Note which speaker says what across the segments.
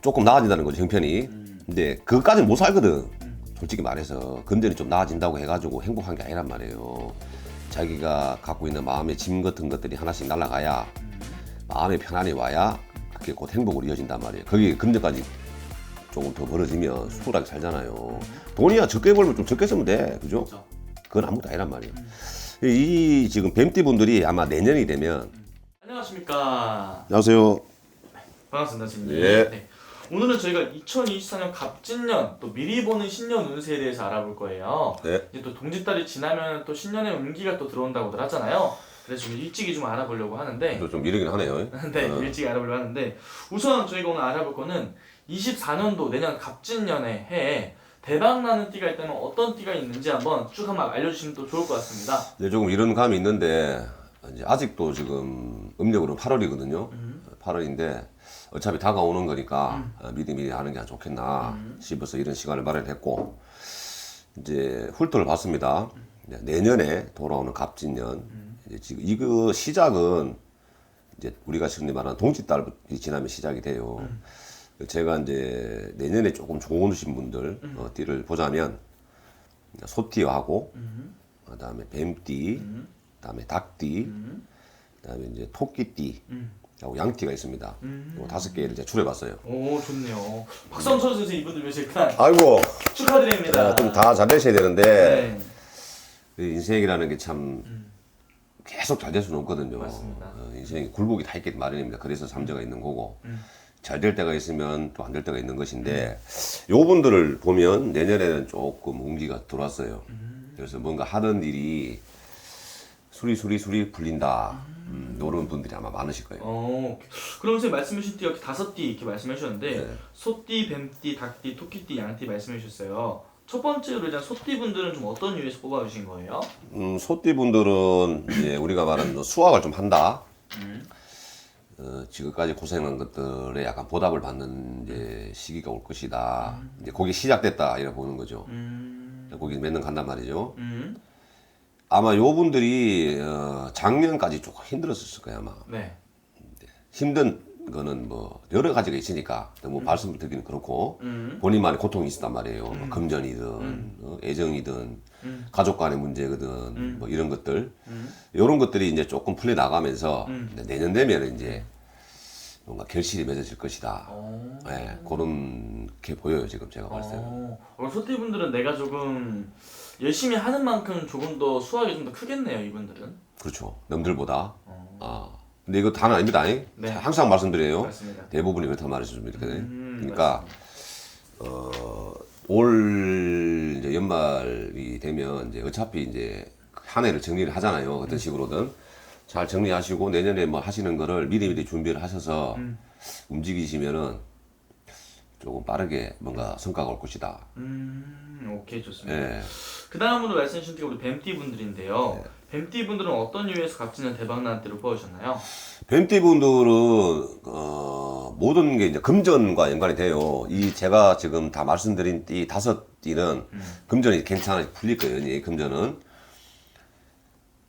Speaker 1: 조금 나아진다는 거죠 형편이. 근데 그것까지는 못 살거든. 솔직히 말해서 금전이 좀 나아진다고 해가지고 행복한 게 아니란 말이에요. 자기가 갖고 있는 마음의 짐 같은 것들이 하나씩 날아가야 마음의 편안이 와야 그게 곧 행복으로 이어진단 말이에요. 거기 금전까지 조금 더 벌어지면 수월하게 살잖아요. 돈이야 적게 벌면 좀 적게 쓰면 돼, 그죠?
Speaker 2: 그렇죠.
Speaker 1: 그건 아무것도 아니란 말이에요. 이 지금 뱀띠 분들이 아마 내년이 되면
Speaker 2: 안녕하십니까.
Speaker 1: 안녕하세요.
Speaker 2: 반갑습니다, 지금.
Speaker 1: 예.
Speaker 2: 네. 오늘은 저희가 2024년 갑진년 또 미리 보는 신년 운세에 대해서 알아볼 거예요.
Speaker 1: 네.
Speaker 2: 이제 또 동짓달이 지나면 또 신년의 운기가 또 들어온다고들 하잖아요. 그래서 좀 일찍이 좀 알아보려고 하는데,
Speaker 1: 또좀 이르긴 하네요.
Speaker 2: 네,
Speaker 1: 어.
Speaker 2: 일찍 알아보려고 하는데 우선 저희가 오늘 알아볼 거는 24년도 내년 갑진년의 해에 대박 나는 띠가 있다면 어떤 띠가 있는지 한번 쭉 한번 알려주시면 또 좋을 것 같습니다.
Speaker 1: 네, 조금 이런 감이 있는데 이제 아직도 지금 음력으로는 8월이거든요. 8월인데 어차피 다가오는 거니까 아, 미리 미리 하는 게 좋겠나 싶어서 이런 시간을 마련했고 이제 훌토를 봤습니다. 네, 내년에 돌아오는 갑진년. 이제 지금 이거 시작은 이제 우리가 흔히 말하는 동짓달이 지나면 시작이 돼요. 제가 이제 내년에 조금 좋으신 분들 어, 띠를 보자면 소띠하고 그다음에 뱀띠, 그다음에 닭띠, 그다음에 이제 토끼띠, 하고 양띠가 있습니다. 요 다섯 개를 이제 추려봤어요.
Speaker 2: 오 좋네요. 한번 쳐주세요 이분들 위해서 일단
Speaker 1: 아이고,
Speaker 2: 축하드립니다.
Speaker 1: 좀 다 잘 되셔야 되는데
Speaker 2: 네.
Speaker 1: 그 인생이라는 게 참 계속 잘 될 수는 없거든요.
Speaker 2: 맞습니다.
Speaker 1: 어, 인생이 굴곡이 다 있기 마련입니다. 그래서 삼재가 있는 거고 잘 될 때가 있으면 또 안 될 때가 있는 것인데 요 분들을 보면 내년에는 조금 운기가 들어왔어요. 그래서 뭔가 하는 일이 수리수리 수리 풀린다. 음, 이런 분들이 아마 많으실 거예요.
Speaker 2: 어, 그럼 선생님 말씀해 주신 띠가 이렇게 다섯 띠 이렇게 말씀해 주셨는데
Speaker 1: 네.
Speaker 2: 소띠, 뱀띠, 닭띠, 토끼띠, 양띠 말씀해 주셨어요. 첫 번째로 일단 소띠 분들은 좀 어떤 이유에서 뽑아 주신 거예요?
Speaker 1: 음, 소띠 분들은 이제 우리가 말하는 수학을 좀 한다. 어, 지금까지 고생한 것들에 약간 보답을 받는 이제 시기가 올 것이다. 이제 거기 시작됐다 이렇게 보는 거죠.
Speaker 2: 음,
Speaker 1: 거기 몇년 간단 말이죠.
Speaker 2: 음,
Speaker 1: 아마 요 분들이 어, 작년까지 조금 힘들었을 거예요 아마.
Speaker 2: 네,
Speaker 1: 힘든 거는 뭐 여러 가지가 있으니까 너무 말씀을 드리기는 그렇고
Speaker 2: 음,
Speaker 1: 본인만의 고통이 있었단 말이에요. 뭐 금전이든 어, 애정이든
Speaker 2: 음.
Speaker 1: 가족 간의 문제거든 뭐 이런 것들
Speaker 2: 음.
Speaker 1: 이런 것들이 이제 조금 풀려 나가면서
Speaker 2: 음.
Speaker 1: 내년 되면 이제 뭔가 결실이 맺어질 것이다.
Speaker 2: 어,
Speaker 1: 예, 그런 게 보여요 지금 제가 봤을 때는.
Speaker 2: 어, 그럼 소띠 분들은 내가 조금 열심히 하는 만큼 조금 더 수확이 좀 더 크겠네요 이분들은.
Speaker 1: 그렇죠. 남들보다.
Speaker 2: 어,
Speaker 1: 아 근데 이거 다는 아닙니다. 잉?
Speaker 2: 네.
Speaker 1: 항상 말씀드려요.
Speaker 2: 맞습니다.
Speaker 1: 대부분이 그렇다 말해주면 이렇게.
Speaker 2: 음,
Speaker 1: 그러니까 어, 올 이제 연말이 되면 이제 어차피 이제 한 해를 정리를 하잖아요. 어떤 식으로든 잘 정리하시고 내년에 뭐 하시는 거를 미리미리 준비를 하셔서 움직이시면은 조금 빠르게 뭔가 성과가 올 것이다.
Speaker 2: 음, 오케이 좋습니다.
Speaker 1: 예.
Speaker 2: 그 다음으로 말씀해 주신 게 우리 뱀띠 분들인데요.
Speaker 1: 네.
Speaker 2: 뱀띠 분들은 어떤 이유에서 갑진년 대박 나는 때로 뽑으셨나요?
Speaker 1: 뱀띠 분들은 어, 모든 게 이제 금전과 연관이 돼요. 이 제가 지금 다 말씀드린 이 다섯 띠는 금전이 괜찮아 풀릴 거예요. 이 금전은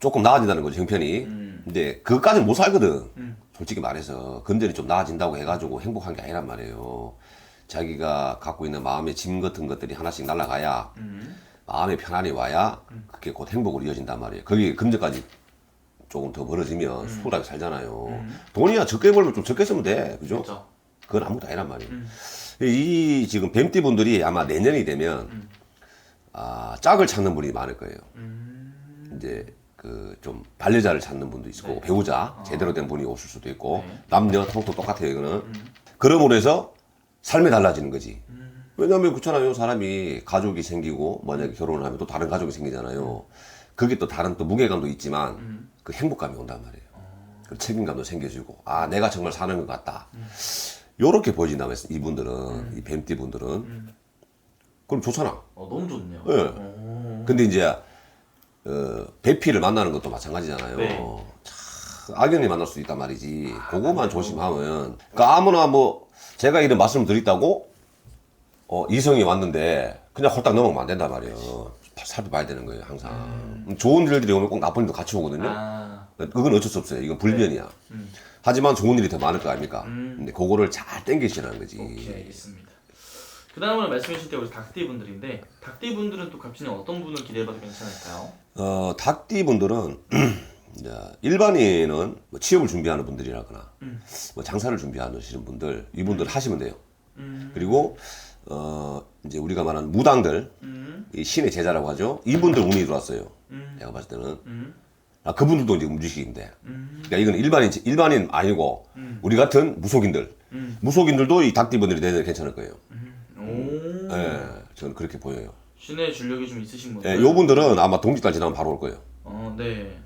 Speaker 1: 조금 나아진다는 거죠 형편이.
Speaker 2: 음.
Speaker 1: 근데 그것까지는 못 살거든.
Speaker 2: 음.
Speaker 1: 솔직히 말해서 금전이 좀 나아진다고 해가지고 행복한 게 아니란 말이에요. 자기가 갖고 있는 마음의 짐 같은 것들이 하나씩 날아가야
Speaker 2: 음.
Speaker 1: 마음의 편안이 와야 그게 곧 행복으로 이어진단 말이에요. 거기 금전까지 조금 더 벌어지면 수월하게 살잖아요. 돈이야 적게 벌면 좀 적게 쓰면 돼. 그죠?
Speaker 2: 그렇죠.
Speaker 1: 그건 아무것도 아니란 말이에요.
Speaker 2: 음.
Speaker 1: 이 지금 뱀띠 분들이 아마 내년이 되면 아, 짝을 찾는 분이 많을 거예요.
Speaker 2: 음.
Speaker 1: 이제 그좀 반려자를 찾는 분도 있고
Speaker 2: 네.
Speaker 1: 배우자 제대로 된 분이 오실 수도 있고
Speaker 2: 네. 음.
Speaker 1: 남녀 통도 똑같아요 이거는 그럼으로 해서 삶이 달라지는 거지
Speaker 2: 음.
Speaker 1: 왜냐하면 그렇잖아요 사람이 가족이 생기고 만약에 결혼을 하면 또 다른 가족이 생기잖아요 그게 또 다른 또 무게감도 있지만
Speaker 2: 음.
Speaker 1: 그 행복감이 온단 말이에요
Speaker 2: 어.
Speaker 1: 그 책임감도 생겨지고 아 내가 정말 사는 것 같다 요렇게 보여진다고 했어 이분들은 이 뱀띠 분들은 그럼 좋잖아
Speaker 2: 어, 너무 좋네요.
Speaker 1: 예.
Speaker 2: 오.
Speaker 1: 근데 이제 어, 배피를 만나는 것도 마찬가지잖아요.
Speaker 2: 네.
Speaker 1: 참, 악연이 만날 수 있단 말이지. 그거만 조심하면. 그러니까 아무나 뭐 제가 이런 말씀을 드렸다고 어, 이성이 왔는데 그냥 홀딱 넘어가면 안 된단 말이에요. 살펴봐야 되는 거예요, 항상. 좋은 일들이 오면 꼭 나쁜 일도 같이 오거든요.
Speaker 2: 아,
Speaker 1: 그건 어쩔 수 없어요. 이건 불변이야.
Speaker 2: 음.
Speaker 1: 하지만 좋은 일이 더 많을 거 아닙니까?
Speaker 2: 음.
Speaker 1: 근데 그거를 잘 땡기시라는 거지.
Speaker 2: 오케이 알겠습니다. 그 다음으로 말씀해 주실 때 우리 닭띠 분들인데 닭띠 분들은 또 갑진에 어떤 분을 기대해봐도 괜찮을까요?
Speaker 1: 어, 닭띠 분들은 일반인은 뭐 취업을 준비하는 분들이라거나
Speaker 2: 음.
Speaker 1: 뭐 장사를 준비하시는 분들 이분들 하시면 돼요.
Speaker 2: 음.
Speaker 1: 그리고 어 이제 우리가 말하는 무당들
Speaker 2: 음.
Speaker 1: 이 신의 제자라고 하죠. 이분들 운이 들어왔어요.
Speaker 2: 음.
Speaker 1: 내가 봤을 때는
Speaker 2: 음.
Speaker 1: 아 그분들도 이제 움직이는데.
Speaker 2: 음.
Speaker 1: 그러니까 이건 일반인 일반인 아니고
Speaker 2: 음.
Speaker 1: 우리 같은 무속인들
Speaker 2: 음.
Speaker 1: 무속인들도 이 닭띠 분들이 내는 괜찮을 거예요.
Speaker 2: 오.
Speaker 1: 예, 저는 그렇게 보여요.
Speaker 2: 신의 줄력이 좀 있으신 분들.
Speaker 1: 예, 요 분들은 아마 동짓달 지나면 바로 올 거예요.
Speaker 2: 어, 네.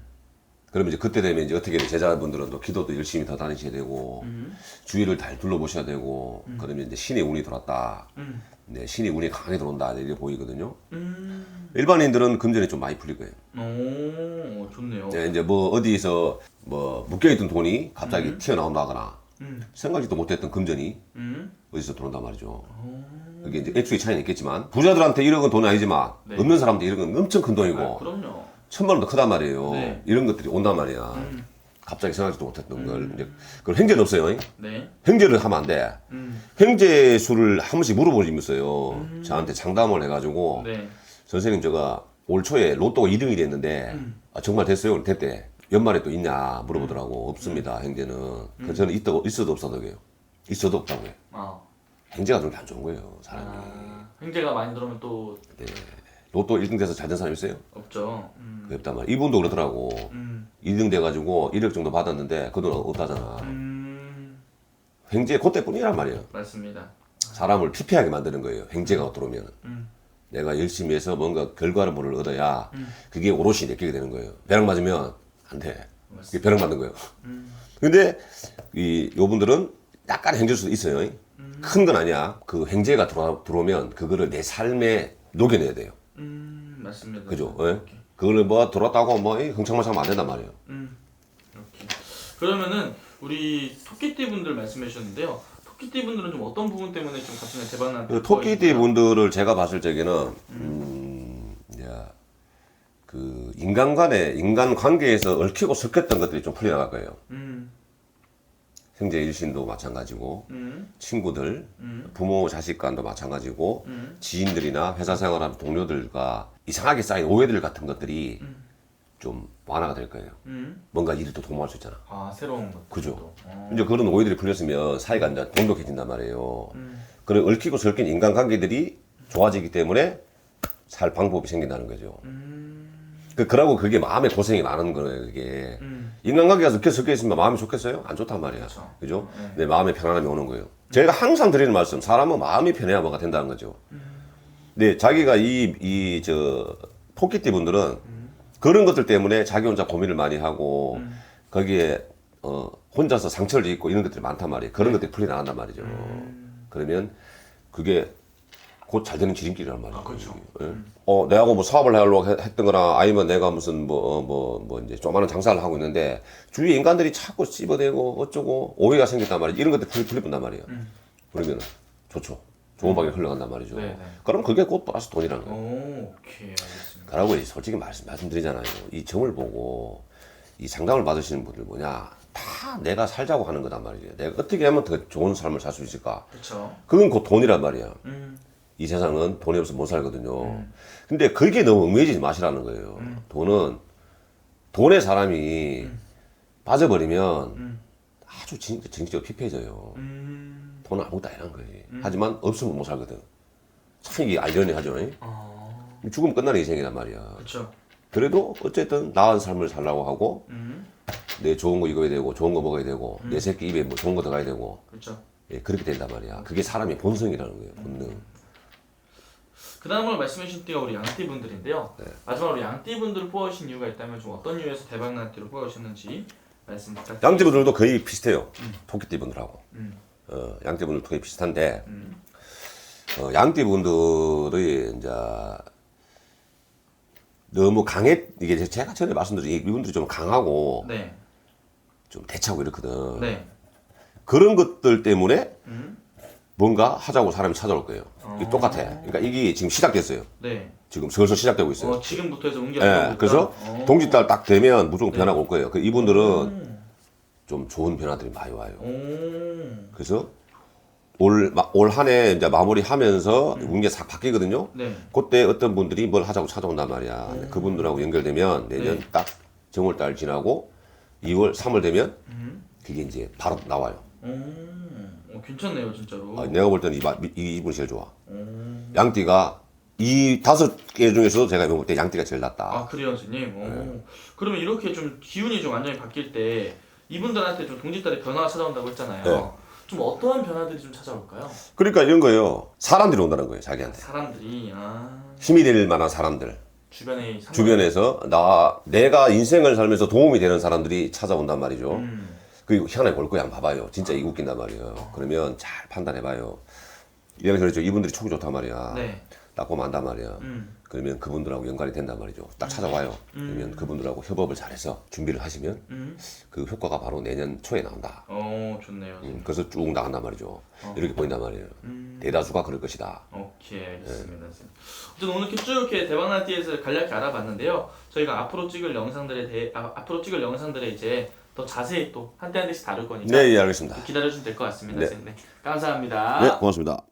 Speaker 1: 그러면 이제 그때 되면 이제 어떻게 돼 제자분들은 또 기도도 열심히 더 다니셔야 되고
Speaker 2: 음.
Speaker 1: 주위를 잘 둘러보셔야 되고 그러면 이제 신의 운이 들어왔다.
Speaker 2: 음.
Speaker 1: 네, 신의 운이 강하게 들어온다 이렇게 보이거든요.
Speaker 2: 음.
Speaker 1: 일반인들은 금전이 좀 많이 풀릴 거예요.
Speaker 2: 오, 좋네요.
Speaker 1: 네, 이제 뭐 어디서 뭐 묶여있던 돈이 갑자기 튀어나온다거나
Speaker 2: 음.
Speaker 1: 생각지도 못했던 금전이
Speaker 2: 음.
Speaker 1: 어디서 들어온단 말이죠.
Speaker 2: 오.
Speaker 1: 이게 이제 액수의 차이는 있겠지만 부자들한테 1억은 돈이 아니지만
Speaker 2: 네.
Speaker 1: 없는 사람한테 1억은 엄청 큰 돈이고
Speaker 2: 아, 그럼요.
Speaker 1: 천만 원도 크단 말이에요.
Speaker 2: 네.
Speaker 1: 이런 것들이 온단 말이야.
Speaker 2: 음.
Speaker 1: 갑자기 생각지도 못했던 걸 이제 그걸 횡재는 없어요.
Speaker 2: 네.
Speaker 1: 횡재를 하면 안 돼.
Speaker 2: 음.
Speaker 1: 횡재 수를 한 번씩 물어보시면서요. 저한테 장담을 해가지고
Speaker 2: 네.
Speaker 1: 선생님 제가 올 초에 로또가 2등이 됐는데
Speaker 2: 음.
Speaker 1: 아, 정말 됐어요? 됐대. 연말에 또 있냐 물어보더라고. 없습니다.
Speaker 2: 음.
Speaker 1: 횡재는. 그래서 저는 있다, 있어도 없어도 해요. 있어도 없다고 해요.
Speaker 2: 아.
Speaker 1: 횡재가 그렇게 안 좋은 거예요. 사람이.
Speaker 2: 아. 횡재가 많이 들어오면 또
Speaker 1: 네. 로또 1등 돼서 잘 된 사람 있어요?
Speaker 2: 없죠. 음.
Speaker 1: 그 없단 말이야. 이분도 그러더라고.
Speaker 2: 음.
Speaker 1: 2등 돼가지고 1억 정도 받았는데 그 돈 없다잖아.
Speaker 2: 음.
Speaker 1: 횡재 그때뿐이란 말이에요.
Speaker 2: 맞습니다.
Speaker 1: 사람을 피폐하게 만드는 거예요. 횡재가 들어오면.
Speaker 2: 음.
Speaker 1: 내가 열심히 해서 뭔가 결과물을 얻어야
Speaker 2: 음.
Speaker 1: 그게 오롯이 내게 되는 거예요. 벼락 맞으면 안 돼. 그게. 벼락 맞는 거예요.
Speaker 2: 음.
Speaker 1: 근데 이 요분들은 약간 행질 수도 있어요.
Speaker 2: 음.
Speaker 1: 큰건 아니야. 그 들어와, 들어오면 그거를 내 삶에 녹여내야 돼요.
Speaker 2: 음. 맞습니다.
Speaker 1: 그죠? 예? 그거를 뭐 들어왔다고 뭐 이 흥청망청 안 된단 말이에요.
Speaker 2: 음. 이렇게. 그러면은 우리 토끼띠 분들 말씀해 주셨는데요. 토끼띠 분들은 좀 어떤 부분 때문에 좀 갑자기 대박 난
Speaker 1: 그 토끼띠 분들을 제가 봤을 적에는 음, 이제 그 인간 간의 인간 관계에서 얽히고 섞였던 것들이 좀 풀려나갈 거예요.
Speaker 2: 음.
Speaker 1: 형제 일신도 마찬가지고
Speaker 2: 음.
Speaker 1: 친구들,
Speaker 2: 음.
Speaker 1: 부모 자식 간도 마찬가지고
Speaker 2: 음.
Speaker 1: 지인들이나 회사 생활하는 동료들과 이상하게 쌓인 오해들 같은 것들이
Speaker 2: 음.
Speaker 1: 좀 완화가 될 거예요.
Speaker 2: 음.
Speaker 1: 뭔가 일을 또 도모할 수 있잖아.
Speaker 2: 아, 새로운 것.
Speaker 1: 그죠.
Speaker 2: 어.
Speaker 1: 이제 그런 오해들이 풀렸으면 사이가 이제 돈독해진단 말이에요.
Speaker 2: 음.
Speaker 1: 그런 얽히고 설킨 인간관계들이 좋아지기 때문에 살 방법이 생긴다는 거죠.
Speaker 2: 음.
Speaker 1: 그, 그러고 그게 마음에 고생이 많은 거예요, 그게.
Speaker 2: 음.
Speaker 1: 인간관계가 섞여 섞여 있으면 마음이 좋겠어요? 안 좋단 말이야.
Speaker 2: 그쵸.
Speaker 1: 그죠?
Speaker 2: 네.
Speaker 1: 내 마음에 편안함이 오는 거예요. 제가 항상 드리는 말씀, 사람은 마음이 편해야 뭐가 된다는 거죠. 근 데 자기가 이, 이, 저, 토끼띠 분들은 그런 것들 때문에 자기 혼자 고민을 많이 하고 거기에, 어, 혼자서 상처를 입고 이런 것들이 많단 말이에요. 그런 것들이 풀려 나간단 말이죠. 그러면 그게 곧 잘 되는 지름길이란 말이에요.
Speaker 2: 아, 그렇죠.
Speaker 1: 예. 어, 내하고 뭐 사업을 하려고 해- 했던 거나 아니면 내가 무슨 뭐, 어, 뭐, 뭐 이제 조그마한 장사를 하고 있는데 주위에 인간들이 자꾸 씹어대고 어쩌고 오해가 생겼단 말이에요. 이런 것들이 풀, 풀리분단 말이에요. 그러면 좋죠. 좋은 방향 흘러간단 말이죠.
Speaker 2: 네, 네.
Speaker 1: 그럼 그게 곧 플러스 돈이라는 거예요.
Speaker 2: 오, 오케이. 알겠습니다.
Speaker 1: 그러고 이제 솔직히 말씀, 말씀드리잖아요. 이 점을 보고 이 상담을 받으시는 분들 뭐냐. 다 내가 살자고 하는 거단 말이에요. 내가 어떻게 하면 더 좋은 삶을 살 수 있을까.
Speaker 2: 그렇죠.
Speaker 1: 그건 곧 돈이란 말이야.
Speaker 2: 음.
Speaker 1: 이 세상은 돈이 없으면 못 살거든요. 근데 그게 너무 엉매지지 마시라는 거예요. 돈은 돈에 사람이 빠져버리면 아주 진, 정신적으로 피폐해져요.
Speaker 2: 음.
Speaker 1: 돈은 아무것도 아니라는 거지. 하지만 없으면 못 살거든. 참 이게 알려니 하죠. 잉?
Speaker 2: 아.
Speaker 1: 죽으면 끝나는 인생이란 말이야.
Speaker 2: 그렇죠.
Speaker 1: 그래도 어쨌든 나은 삶을 살라고 하고
Speaker 2: 음.
Speaker 1: 내 좋은 거 입어야 되고 좋은 거 먹어야 되고 내 새끼 입에 뭐 좋은 거 들어가야 되고
Speaker 2: 그렇죠.
Speaker 1: 예, 그렇게 된단 말이야. 그게 사람의 본성이라는 거예요. 본능.
Speaker 2: 그 다음으로 말씀해 주신 띠가 우리 양띠 분들인데요.
Speaker 1: 네.
Speaker 2: 마지막으로 양띠 분들을 뽑아주신 이유가 있다면 좀 어떤 이유에서 대박 난 띠로 뽑아주셨는지 말씀 부탁드립니다.
Speaker 1: 양띠 분들도 거의 비슷해요. 토끼띠 분들하고.
Speaker 2: 음.
Speaker 1: 어, 양띠분들 거의 비슷한데,
Speaker 2: 음.
Speaker 1: 어, 양띠분들이 이제 너무 강해, 이게 제가 전에 말씀드린 이- 이분들이 좀 강하고
Speaker 2: 네.
Speaker 1: 좀 대차고 이렇거든.
Speaker 2: 네.
Speaker 1: 그런 것들 때문에
Speaker 2: 음.
Speaker 1: 뭔가 하자고 사람이 찾아올 거예요. 이게 똑같아. 그러니까 이게 지금 시작됐어요.
Speaker 2: 네.
Speaker 1: 지금 슬슬 시작되고 있어요.
Speaker 2: 어, 지금부터 해서 옮겨.
Speaker 1: 예, 그래서 동짓달 딱 되면 무조건 변화가 올 거예요. 그 이분들은
Speaker 2: 음.
Speaker 1: 좀 좋은 변화들이 많이 와요.
Speaker 2: 오.
Speaker 1: 그래서 올올 한 해 이제 마무리하면서 운게 싹 바뀌거든요.
Speaker 2: 네.
Speaker 1: 그때 어떤 분들이 뭘 하자고 찾아온단 말이야. 근데 그분들하고 연결되면 내년
Speaker 2: 네.
Speaker 1: 딱 정월 달 지나고 2월, 3월 되면
Speaker 2: 음.
Speaker 1: 그게 이제 바로 나와요.
Speaker 2: 오. 어, 괜찮네요, 진짜로.
Speaker 1: 아, 내가 볼 때는 이, 마- 이 이분이 제일 좋아.
Speaker 2: 오.
Speaker 1: 양띠가 이 다섯 개 중에서도 제가 볼 때 양띠가 제일 낫다.
Speaker 2: 아 그래요 선생님 오.
Speaker 1: 네.
Speaker 2: 그러면 이렇게 좀 기운이 좀 완전히 바뀔 때 이분들한테 좀 동짓달에 변화가 찾아온다고 했잖아요
Speaker 1: 네.
Speaker 2: 좀 어떠한 변화들이 좀 찾아올까요?
Speaker 1: 그러니까 이런 거예요. 사람들이 온다는 거예요, 자기한테.
Speaker 2: 사람들이 아
Speaker 1: 힘이 될 만한 사람들.
Speaker 2: 주변에 상관-
Speaker 1: 주변에서 나 내가 인생을 살면서 도움이 되는 사람들이 찾아온단 말이죠.
Speaker 2: 음.
Speaker 1: 그리고 희한하게 올 거야 한번 봐봐요. 진짜 이거 웃긴단 말이에요. 그러면 잘 판단해봐요. 이야기 그랬죠. 이분들이 촉이 좋단 말이야.
Speaker 2: 네.
Speaker 1: 딱 보면 안단 말이야.
Speaker 2: 음.
Speaker 1: 그러면 그분들하고 연관이 된단 말이죠. 딱 찾아와요. 그러면 그분들하고 협업을 잘해서 준비를 하시면
Speaker 2: 음.
Speaker 1: 그 효과가 바로 내년 초에 나온다.
Speaker 2: 어 좋네요
Speaker 1: 음, 그래서 쭉 나간단 말이죠. 이렇게 보인단 말이에요.
Speaker 2: 음.
Speaker 1: 대다수가 그럴 것이다.
Speaker 2: 오케이 알겠습니다 선생님. 어쨌든 오늘 이렇게 쭉 이렇게 대박나티에서 간략히 알아봤는데요 저희가 앞으로 찍을 영상들에 대해 아, 앞으로 찍을 영상들에 이제 더 자세히 또 한대 한 대씩 다룰 거니까
Speaker 1: 네, 예, 알겠습니다.
Speaker 2: 기다려주시면 될 것 같습니다
Speaker 1: 네.
Speaker 2: 선생님 네. 감사합니다
Speaker 1: 네, 고맙습니다.